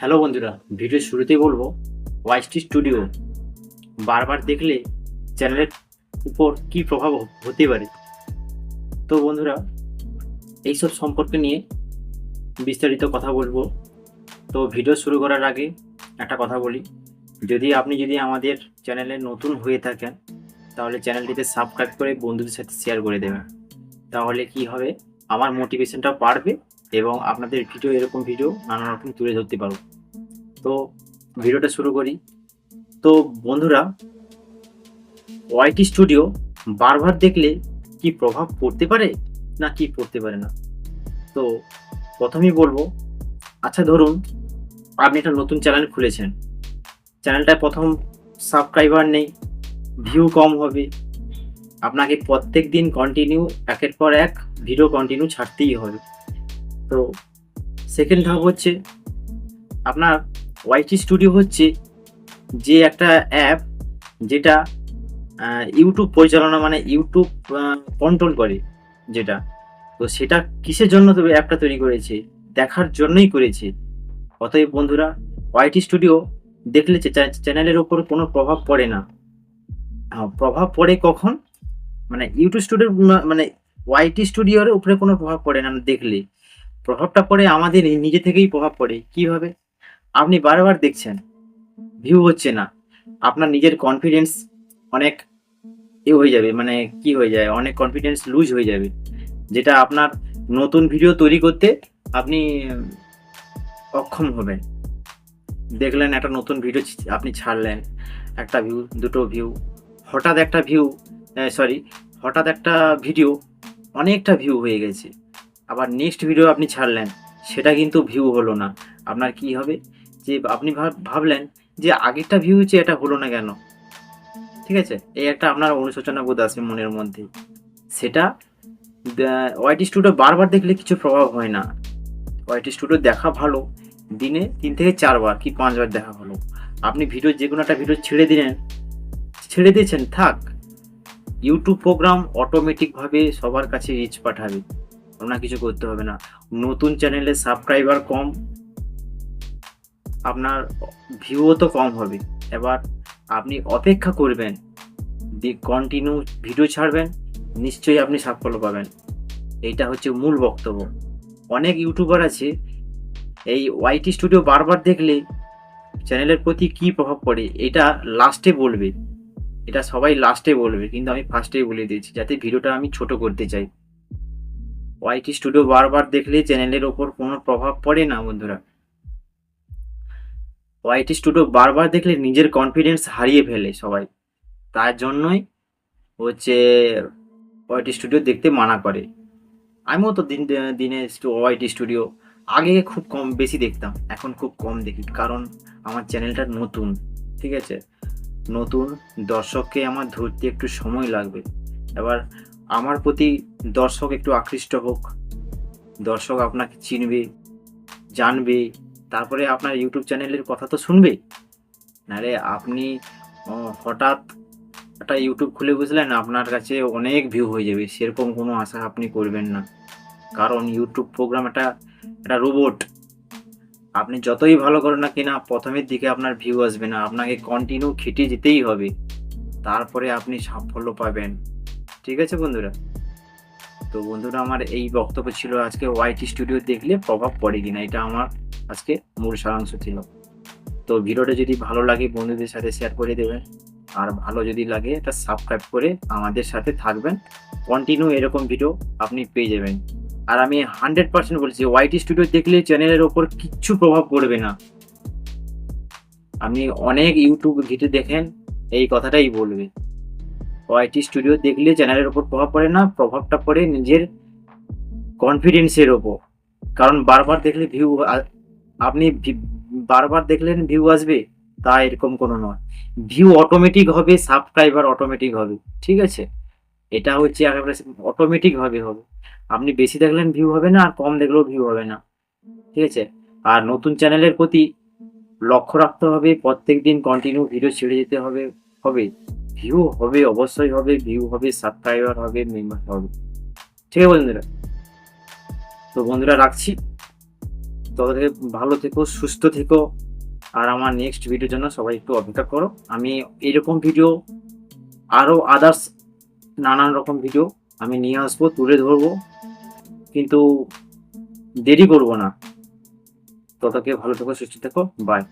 Hello বন্ধুরা, ভিডিওর শুরুতেই বলব ওয়াইসটি স্টুডিও বারবার দেখলে চ্যানেলের উপর কি প্রভাব হতে পারে? তো বন্ধুরা, এইসব সম্পর্কে নিয়ে বিস্তারিত কথা বলব। তো ভিডিও শুরু করার আগে একটা কথা বলি। যদি আপনি যদি আমাদের চ্যানেলে নতুন হয়ে থাকেন, তাহলে চ্যানেলটিতে সাবস্ক্রাইব করে বন্ধুদের সাথে শেয়ার করে দেবেন। তাহলে কি হবে? আমার মোটিভেশনটা বাড়বে এবং আপনাদের ভিডিও এরকম ভিডিও নানা রকম তুলে ধরতে পারব তো ভিডিওটা শুরু করি। তো বন্ধুরা ওয়াইটি স্টুডিও বারবার দেখলে কি প্রভাব পড়তে পারে না কি পড়তে পারে না? তো প্রথমেই বলব আচ্ছা ধরুন, আপনি একটা নতুন চ্যানেল খুলেছেন। চ্যানেলটায় প্রথম সাবস্ক্রাইবার নেই ভিউ কম হবে। আপনাকে প্রত্যেক দিন কন্টিনিউ একের পর এক ভিডিও কন্টিনিউ ছাড়তেই হবে। তো সেকেন্ড ধাপ হচ্ছে আপনার ওয়াইটি স্টুডিও হচ্ছে যে একটা অ্যাপ যেটা ইউটিউব পরিচালনা মানে ইউটিউব কন্ট্রোল করে যেটা। তো সেটা কিসের জন্য তবে অ্যাপটা তৈরি করেছে? দেখার জন্যই করেছে। অতএব বন্ধুরা ওয়াইটি স্টুডিও দেখলে চ্যা- চ্যানেলের ওপর কোনো প্রভাব পড়ে না। প্রভাব পড়ে কখন? মানে ইউটিউব স্টুডিও মানে ওয়াইটি স্টুডিওর উপরে কোনো প্রভাব পড়ে না দেখলে। প্রভাবটা পড়ে আমাদের নিজে থেকেই প্রভাব পড়ে, কীভাবে? আপনি বারবার দেখছেন ভিউ হচ্ছে না। আপনার নিজের কনফিডেন্স অনেক এ হয়ে যাবে মানে কি হয়ে যায়, অনেক কনফিডেন্স লুজ হয়ে যাবে। যেটা আপনার নতুন ভিডিও তৈরি করতে আপনি অক্ষম হবেন। দেখলেন একটা নতুন ভিডিও আপনি ছাড়লেন, একটা ভিউ দুটো ভিউ হঠাৎ একটা ভিউ সরি হঠাৎ একটা ভিডিও অনেকটা ভিউ হয়ে গেছে। আবার নেক্সট ভিডিও আপনি ছাড়লেন, সেটা কিন্তু ভিউ হলো না। আপনার কি হবে? যে আপনি ভাব- ভাবলেন যে আগেরটা ভিউ হচ্ছে এটা হলো না কেন? ঠিক আছে? এই একটা আপনার অনুশোচনা বোধ আছে মনের মধ্যে। সেটা ওয়াইটি স্টুডিও বারবার দেখলে কিছু প্রভাব হয় না। ওয়াইটি স্টুডিও দেখা ভালো, দিনে তিন থেকে চারবার কি পাঁচবার দেখা ভালো। আপনি ভিডিও যে কোনো একটা ভিডিও ছেড়ে দিলেন, ছেড়ে দিয়েছেন, থাক। ইউটিউব প্রোগ্রাম অটোমেটিকভাবে সবার কাছে রিচ পাঠাবে। আপনার কিছু করতে হবে না। নতুন চ্যানেলে সাবস্ক্রাইবার কম, আপনার ভিউও তো কম হবে। এবার আপনি অপেক্ষা করবেন দিয়ে কন্টিনিউ ভিডিও ছাড়বেন, নিশ্চয়ই আপনি সাফল্য পাবেন। এইটা হচ্ছে মূল বক্তব্য। অনেক ইউটিউবার আছে, এই ওয়াইটি স্টুডিও বারবার দেখলে চ্যানেলের প্রতি কি প্রভাব পড়ে, এটা লাস্টে বলবে। এটা সবাই লাস্টে বলবে, কিন্তু আমি ফার্স্টেই বলে দিয়েছি, যাতে ভিডিওটা আমি ছোট করতে চাই। ওয়াইটি স্টুডিও বারবার দেখলে চ্যানেলের ওপর কোনো প্রভাব পড়ে না, বন্ধুরা। ওয়াইটি স্টুডিও বারবার দেখলে নিজের কনফিডেন্স হারিয়ে ফেলে সবাই। তার জন্যই হচ্ছে ওয়াইটি স্টুডিও দেখতে মানা করে। আমিও তো দিন, দিনে ওয়াইটি স্টুডিও আগে খুব কম, বেশি দেখতাম। এখন খুব কম দেখি, কারণ আমার চ্যানেলটা নতুন, ঠিক আছে? নতুন দর্শককে আমার ধরতে একটু সময় লাগবে। এবার আমার প্রতি দর্শক একটু আকৃষ্ট হোক, দর্শক আপনাকে চিনবে, জানবে, তারপরে আপনার ইউটিউব চ্যানেলের কথা তো শুনবে। নারে আপনি হঠাৎ একটা ইউটিউব খুলে বুঝলেন আপনার কাছে অনেক ভিউ হয়ে যাবে, সেরকম কোনো আশা আপনি করবেন না। কারণ ইউটিউব প্রোগ্রাম একটা একটা রোবট আপনি যতই ভালো করেন না কিনা, প্রথমের দিকে আপনার ভিউ আসবে না, আপনাকে কন্টিনিউ খেটে যেতেই হবে। তারপরে আপনি সাফল্য পাবেন। ঠিক আছে বন্ধুরা? তো বন্ধুরা, আমার এই বক্তব্য ছিল আজকে ওয়াইটি স্টুডিও দেখলে প্রভাব পড়ে কিনা, এটা আমার আজকে মূল সারাংশ ছিল। তো ভিডিওটা যদি ভালো লাগে বন্ধুদের সাথে শেয়ার করে দেবেন, আর ভালো যদি লাগে এটা সাবস্ক্রাইব করে আমাদের সাথে থাকবেন। কন্টিনিউ এরকম ভিডিও আপনি পেয়ে যাবেন। আর আমি হান্ড্রেড পার্সেন্ট বলছি ওয়াইটি স্টুডিও দেখলে চ্যানেলের ওপর কিচ্ছু প্রভাব পড়বে না। আপনি অনেক ইউটিউব ভিডিও দেখেন, এই কথাটাই বলবে। ওয়াইটি স্টুডিও দেখলে চ্যানেলের ওপর প্রভাব পড়ে না, প্রভাবটা পড়ে নিজের কনফিডেন্সের ওপর কারণ বারবার দেখলে ভিউ আপনি বারবার দেখলেন ভিউ আসবে, তা এরকম কোনো নয়। ভিউ অটোমেটিক হবে সাবস্ক্রাইবার অটোমেটিক হবে, ঠিক আছে? এটা হচ্ছে একেবারে অটোমেটিক ভাবে হবে। আপনি বেশি দেখলেন ভিউ হবে না, আর কম দেখলেও ভিউ হবে না, ঠিক আছে? আর নতুন চ্যানেলের প্রতি লক্ষ্য রাখতে হবে প্রত্যেক দিন কন্টিনিউ ভিডিও ছেড়ে যেতে হবে হবে। ভিউ হবে, অবশ্যই হবে। ভিউ হবে সাবস্ক্রাইবার হবে মেম্বার হবে। ঠিক আছে বন্ধুরা? তো বন্ধুরা, রাখছি। ততদিকে ভালো থেকো, সুস্থ থেকো। আর আমার নেক্সট ভিডিওর জন্য সবাই একটু অপেক্ষা করো। আমি এরকম ভিডিও আরও আদার্স নানান রকম ভিডিও আমি নিয়ে আসব, তুলে ধরবো। কিন্তু দেরি করব না। ততকে ভালো থেকো, সুস্থ থেকো। বাই